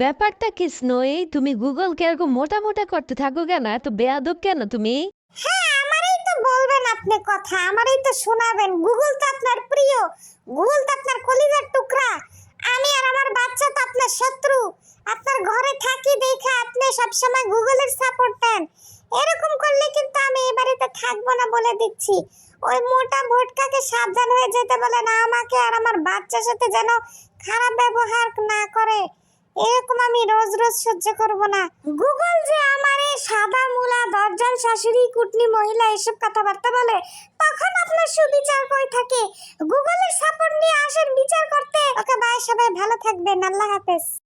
ব্যাপারটা কি স্নোই তুমি গুগলকে এরকম মোটা মোটা করতে থাকো কেন? এত বেয়াদব কেন তুমি? হ্যাঁ আমারই তো বলবেন আপনি কথা, আমারই তো শোনাবেন। গুগল তো আপনার প্রিয়, গুগল তো আপনার কলিজার টুকরা। আমি আর আমার বাচ্চা তো আপনার শত্রু। আপনার ঘরে থাকি দেখে আপনি সবসময় গুগলের সাপোর্ট দেন এরকম করলে কিন্তু আমি এই বাড়িতে থাকব না বলে দিচ্ছি। ওই মোটা ভোটকাকে সাবধান হয়ে যেতে বলেন আমাকে আর আমার বাচ্চার সাথে যেন খারাপ ব্যবহার না করে। এরকম আমি রোজ রোজ সহ্য করব না। গুগল যে আমার এই সাদা মূলা দরজাল শাশুড়ি, কুটনি মহিলা এসব কথাবার্তা বলে, তখন আপনার সুবিচার কই থাকে? গুগলের সাপোর্ট নিয়ে আসেন বিচার করতে। ওকে বাই সবাই ভালো থাকবেন। আল্লাহ হাফেজ।